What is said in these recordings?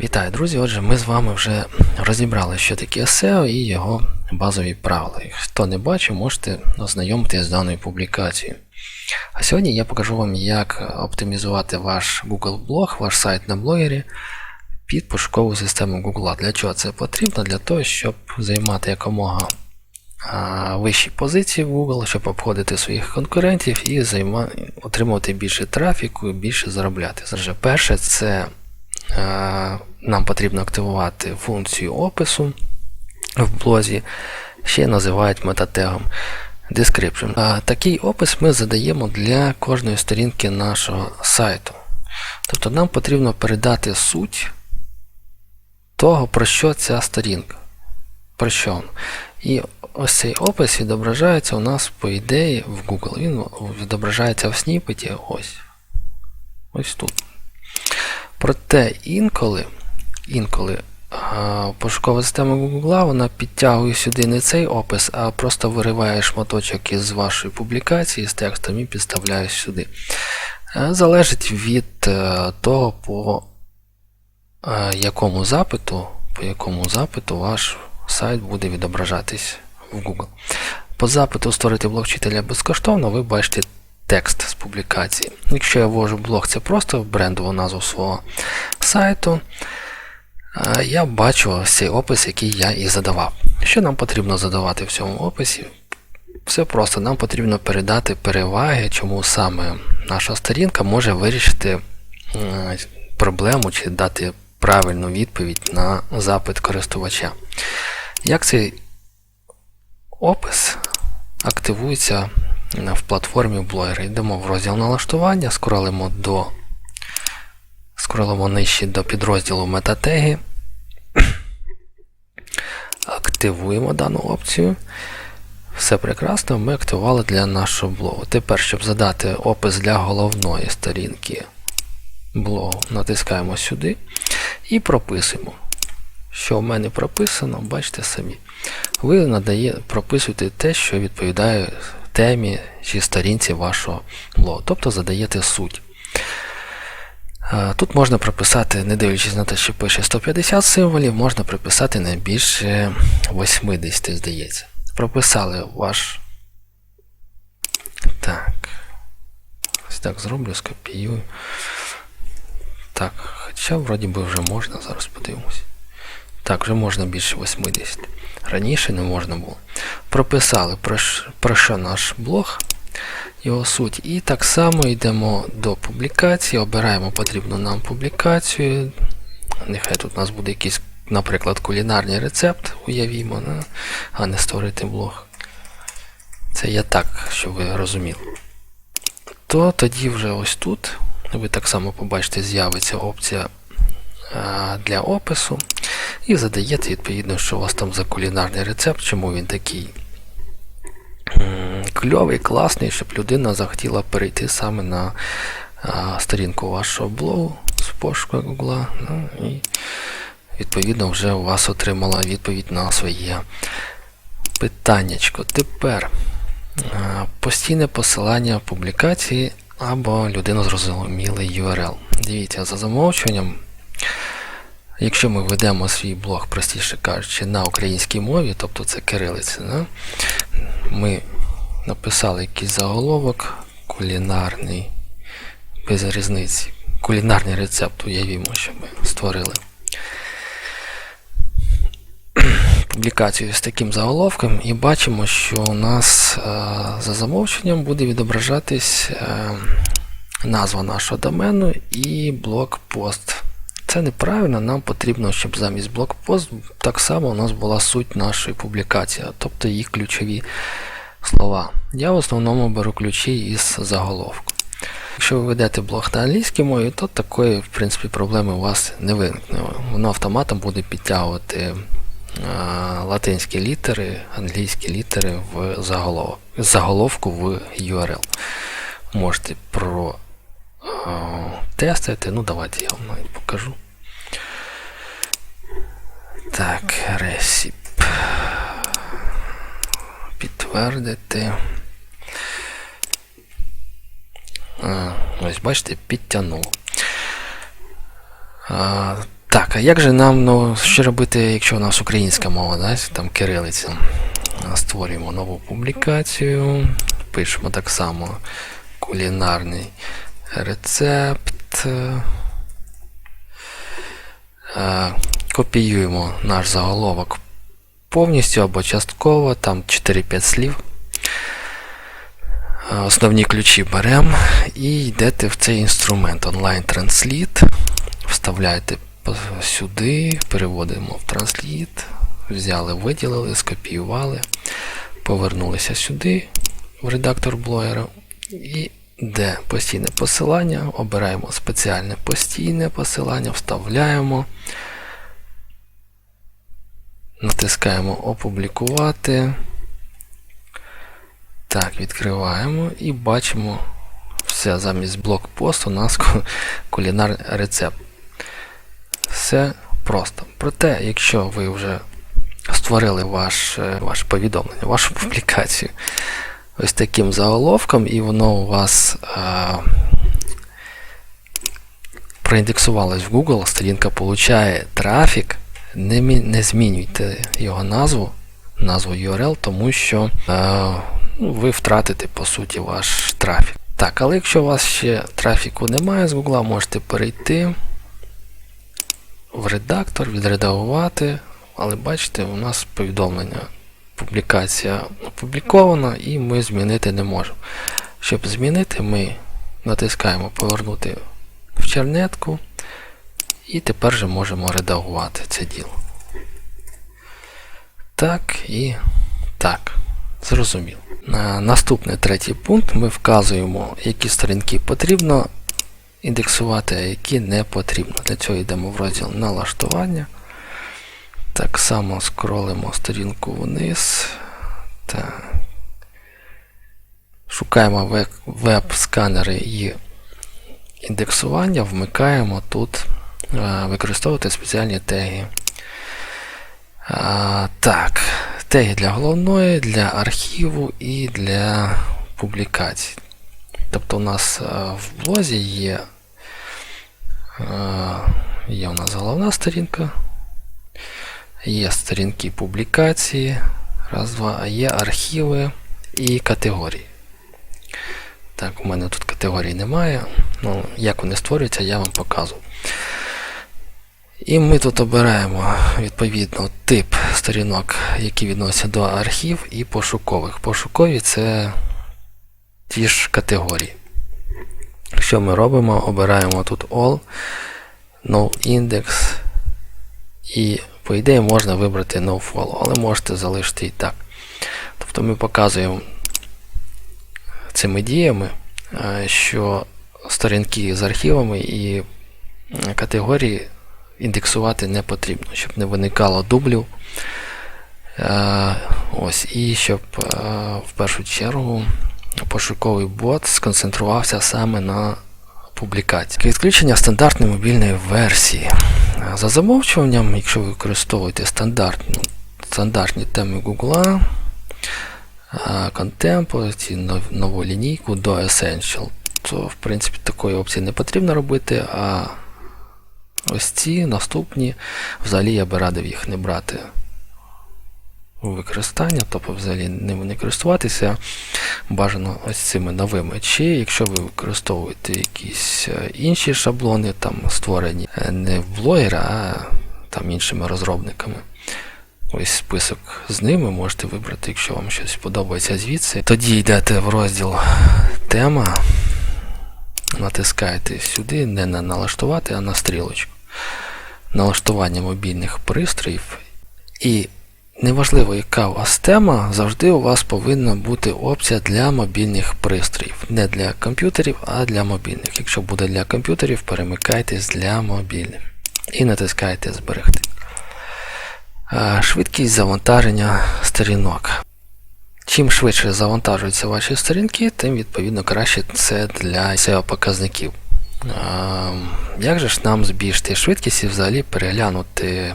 Вітаю, друзі! Отже, ми з вами вже розібрали, що таке SEO і його базові правила. Хто не бачив, можете ознайомитися з даною публікацією. А сьогодні я покажу вам, як оптимізувати ваш Google блог, ваш сайт на блогері під пошукову систему Google. Для чого це потрібно? Для того, щоб займати якомога вищі позиції в Google, щоб обходити своїх конкурентів і займа... отримувати більше трафіку, більше заробляти. Отже, перше, це нам потрібно активувати функцію опису в блозі, ще називають метатегом description. Такий опис ми задаємо для кожної сторінки нашого сайту. Тобто нам потрібно передати суть того, про що ця сторінка. Про що. І ось цей опис відображається у нас, по ідеї, в Google. Він відображається в сніпеті ось. Ось тут. Проте інколи, інколи пошукова система Google вона підтягує сюди не цей опис, а просто вириває шматочок із вашої публікації з текстом і підставляє сюди. Е, Залежить від е, того, по е, якому запиту, по якому запиту ваш сайт буде відображатись в Google. По запиту створити блог вчителя безкоштовно, ви бачите текст з публікації. Якщо я ввожу блог, це просто брендову назву свого сайту. Я бачу цей опис, який я і задавав. Що нам потрібно задавати в цьому описі? Все просто, нам потрібно передати переваги, чому саме наша сторінка може вирішити проблему чи дати правильну відповідь на запит користувача. Як цей опис активується в платформі блогера. Йдемо в розділ налаштування, скролимо до скролимо нижче до підрозділу метатеги. Активуємо дану опцію. Все прекрасно, ми активували для нашого блогу. Тепер, щоб задати опис для головної сторінки блогу, натискаємо сюди і прописуємо. Що в мене прописано, бачите самі. Ви надає, прописуєте те, що відповідає темі чи сторінці вашого блогу, тобто задаєте суть. Е, Тут можна прописати, не дивлячись на те, що пише 150 символів, можна прописати не більше 80, здається. Прописали ваш. Так. Ось так зроблю, скопіюю. Так, хоча вроді би вже можна, зараз подивимось. Так, вже можна більше 80. Раніше не можна було. Прописали, про, про що наш блог, його суть. І так само йдемо до публікації, обираємо потрібну нам публікацію. Нехай тут у нас буде якийсь, наприклад, кулінарний рецепт, уявімо, а не створити блог. Це я так, щоб ви розуміли. То тоді вже ось тут, ви так само побачите, з'явиться опція для опису. І задаєте, відповідно, що у вас там за кулінарний рецепт, чому він такий кльовий, класний, щоб людина захотіла перейти саме на сторінку вашого блогу з пошуку Google. Ну, і відповідно вже у вас отримала відповідь на своє питаннячко. Тепер постійне посилання публікації або людину зрозумілий URL. Дивіться, за замовчуванням. Якщо ми ведемо свій блог, простіше кажучи, на українській мові, тобто це кирилиця, да? ми написали якийсь заголовок, кулінарний, без різниці. Кулінарний рецепт, уявімо, що ми створили. Публікацію з таким заголовком і бачимо, що у нас е, за замовченням буде відображатись е, назва нашого домену і блокпост. Це неправильно, нам потрібно, щоб замість блокпост так само у нас була суть нашої публікації, тобто їх ключові слова. Я в основному беру ключі із заголовку. Якщо ви ведете блог на англійській мові, то такої в принципі, проблеми у вас не виникне. Воно автоматом буде підтягувати е, латинські літери, англійські літери в заголовку в URL. Можете про тестити. Ну, давайте я вам навіть покажу. Так, ресіп. Підтвердити. А, ось, бачите, підтягнув. А, Так, а як же нам, ну, що робити, якщо у нас українська мова, да? там кирилиця? Створюємо нову публікацію, пишемо так само кулінарний рецепт. Е, Копіюємо наш заголовок повністю або частково, там 4-5 слів. Е, Основні ключі беремо і йдете в цей інструмент Online Translate. Вставляєте сюди, переводимо в Translate, взяли, виділили, скопіювали, повернулися сюди в редактор блогера і де постійне посилання, обираємо спеціальне постійне посилання, вставляємо, натискаємо Опублікувати. Так, відкриваємо і бачимо все замість блокпосту у нас кулінарний рецепт. Все просто. Проте, якщо ви вже створили ваш, е, ваше повідомлення, вашу публікацію ось таким заголовком, і воно у вас е, проіндексувалось в Google, сторінка получає трафік, не, не змінюйте його назву, назву URL, тому що е, ви втратите по суті ваш трафік. Так, але якщо у вас ще трафіку немає з Google, можете перейти в редактор, відредагувати, але бачите, у нас повідомлення, публікація опублікована і ми змінити не можемо. Щоб змінити, ми натискаємо повернути в чернетку і тепер же можемо редагувати це діло. Так і так. Зрозуміло. На наступний третій пункт ми вказуємо, які сторінки потрібно індексувати, а які не потрібно. Для цього йдемо в розділ налаштування. Так само скролимо сторінку вниз. Так. Шукаємо веб- веб-сканери і індексування, вмикаємо тут е, використовувати спеціальні теги. Так, теги для головної, для архіву і для публікацій. Тобто у нас е, в блозі є, е, є у нас головна сторінка, є сторінки публікації, раз, два, є архіви і категорії. Так, у мене тут категорій немає. Ну, як вони створюються, я вам показую. І ми тут обираємо відповідно тип сторінок, які відносяться до архів, і пошукових. Пошукові це ті ж категорії. Що ми робимо? Обираємо тут All, No Index. І, по ідеї, можна вибрати No Follow, але можете залишити і так. Тобто ми показуємо цими діями, е, що сторінки з архівами і категорії індексувати не потрібно, щоб не виникало дублів. Е, Ось, і щоб е, в першу чергу пошуковий бот сконцентрувався саме на публікації. Відключення стандартної мобільної версії. За замовчуванням, якщо ви використовуєте стандартні, стандартні теми Google, Contempo, і нов- нову лінійку до Essential, то в принципі такої опції не потрібно робити, а ось ці наступні, взагалі я би радив їх не брати використання, тобто взагалі ними не користуватися. Бажано ось цими новими. Чи якщо ви використовуєте якісь е, інші шаблони, там створені е, не в блогера, а там іншими розробниками. Ось список з ними можете вибрати, якщо вам щось подобається звідси. Тоді йдете в розділ тема, натискаєте сюди, не на налаштувати, а на стрілочку. Налаштування мобільних пристроїв. І неважливо, яка у вас тема, завжди у вас повинна бути опція для мобільних пристроїв. Не для комп'ютерів, а для мобільних. Якщо буде для комп'ютерів, перемикайтесь для мобільних. І натискаєте Зберегти. Е, Швидкість завантаження сторінок. Чим швидше завантажуються ваші сторінки, тим відповідно краще це для SEO показників. Е, Як же ж нам збільшити швидкість і взагалі переглянути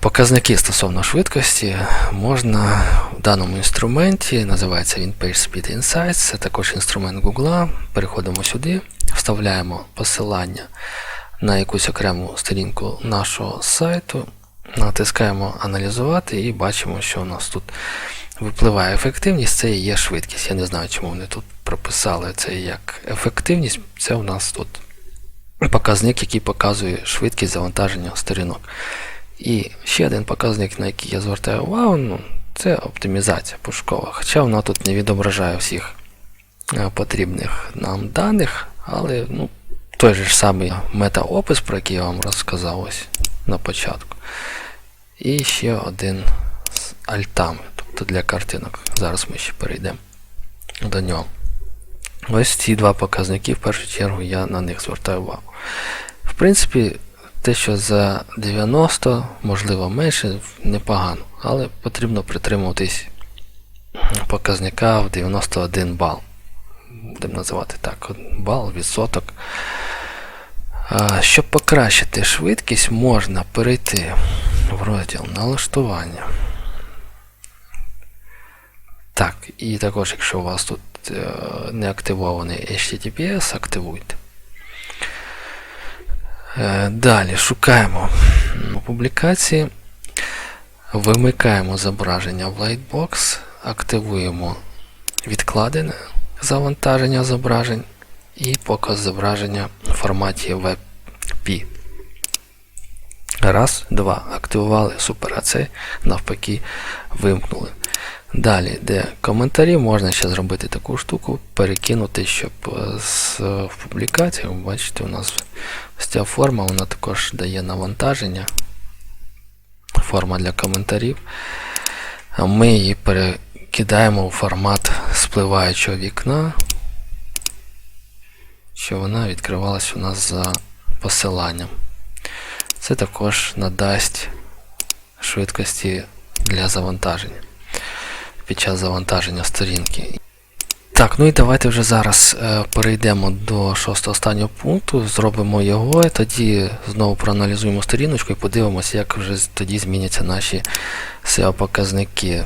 показники стосовно швидкості можна в даному інструменті, називається він PageSpeed Insights, це також інструмент Google. Переходимо сюди, вставляємо посилання на якусь окрему сторінку нашого сайту, натискаємо аналізувати і бачимо, що у нас тут випливає ефективність, це і є швидкість. Я не знаю, чому вони тут прописали це як ефективність. Це у нас тут показник, який показує швидкість завантаження сторінок. І ще один показник, на який я звертаю увагу, ну, це оптимізація пошукова. Хоча вона тут не відображає всіх е, потрібних нам даних, але ну, той же ж самий метаопис, про який я вам розказав ось на початку. І ще один з альтами, тобто для картинок. Зараз ми ще перейдемо до нього. Ось ці два показники, в першу чергу, я на них звертаю увагу. В принципі, те, що за 90, можливо менше, непогано, але потрібно притримуватись показника в 91 бал. Будемо називати так, бал, відсоток. Щоб покращити швидкість, можна перейти в розділ налаштування. Так, і також, якщо у вас тут е, не активований HTTPS, активуйте. Е, Далі шукаємо публікації, вимикаємо зображення в Lightbox, активуємо відкладене завантаження зображень і показ зображення в форматі WebP. Раз, два. Активували супер, а це навпаки вимкнули. Далі, де коментарі, можна ще зробити таку штуку, перекинути, щоб е, з в публікаціях, бачите, у нас ось ця форма, вона також дає навантаження. Форма для коментарів. Ми її перекидаємо у формат спливаючого вікна, що вона відкривалась у нас за посиланням. Це також надасть швидкості для завантаження під час завантаження сторінки. Так, ну і давайте вже зараз е, перейдемо до шостого останнього пункту, зробимо його, і тоді знову проаналізуємо сторіночку і подивимося, як вже тоді зміняться наші SEO-показники.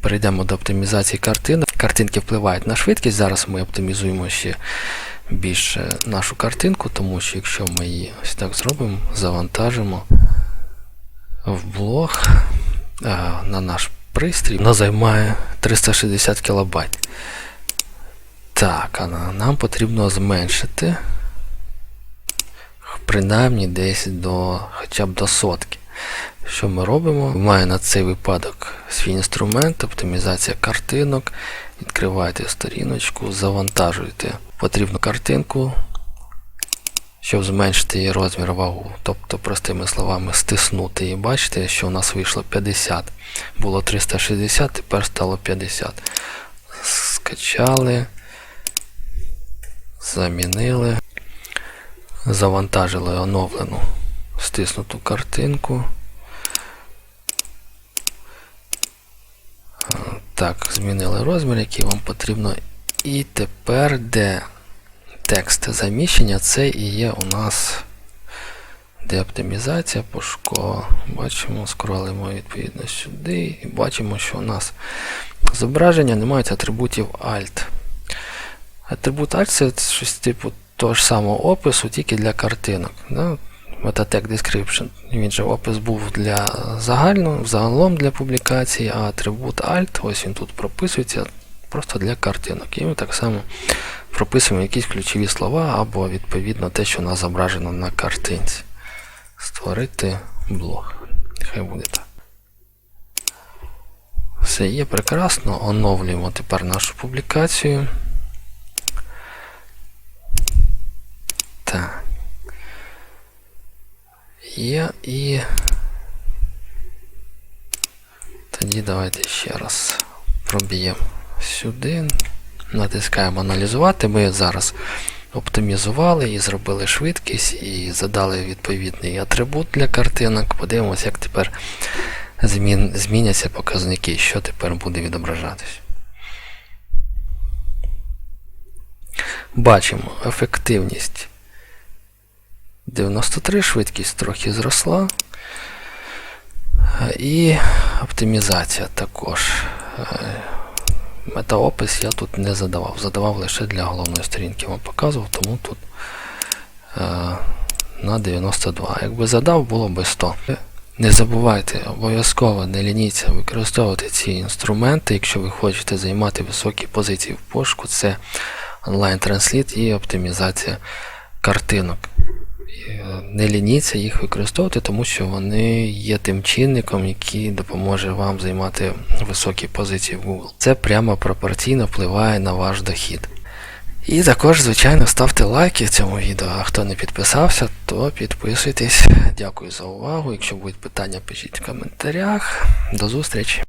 Перейдемо до оптимізації картин. Картинки впливають на швидкість. Зараз ми оптимізуємо ще більше нашу картинку, тому що якщо ми її ось так зробимо, завантажимо в блог е, на наш пристрій, вона займає 360 кБ. Так, а нам потрібно зменшити принаймні десь до хоча б до сотки. Що ми робимо? Маю на цей випадок свій інструмент, оптимізація картинок. Відкриваєте сторіночку, завантажуєте потрібну картинку, щоб зменшити її розмір вагу. Тобто, простими словами, стиснути її. Бачите, що у нас вийшло 50. Було 360, тепер стало 50. Скачали, замінили, завантажили оновлену стиснуту картинку. Так, змінили розмір, який вам потрібно. І тепер, де текст заміщення, це і є у нас де оптимізація пошукова. Бачимо, скролимо відповідно сюди і бачимо, що у нас зображення не мають атрибутів Alt. Атрибут Alt це щось типу того ж самого опису, тільки для картинок. Да? Meta-tag description. Він же опис був для загального, загалом для публікації, а атрибут Alt, ось він тут прописується просто для картинок. І ми так само прописуємо якісь ключові слова або відповідно те, що у нас зображено на картинці. Створити блог. Нехай буде так. Все є прекрасно. Оновлюємо тепер нашу публікацію. Так. Є і. Тоді давайте ще раз проб'ємо сюди. Натискаємо аналізувати. Ми зараз оптимізували і зробили швидкість, і задали відповідний атрибут для картинок. Подивимося, як тепер змін, зміняться показники, що тепер буде відображатись. Бачимо ефективність 93, швидкість трохи зросла. Е, І оптимізація також. Метаопис я тут не задавав. Задавав лише для головної сторінки вам показував, тому тут е, на 92. Якби задав, було би 100. Не забувайте, обов'язково не лініться використовувати ці інструменти, якщо ви хочете займати високі позиції в пошуку, це онлайн-трансліт і оптимізація картинок. Е, Не лініться їх використовувати, тому що вони є тим чинником, який допоможе вам займати високі позиції в Google. Це прямо пропорційно впливає на ваш дохід. І також, звичайно, ставте лайки цьому відео, а хто не підписався, то підписуйтесь. Дякую за увагу. Якщо будуть питання, пишіть в коментарях. До зустрічі!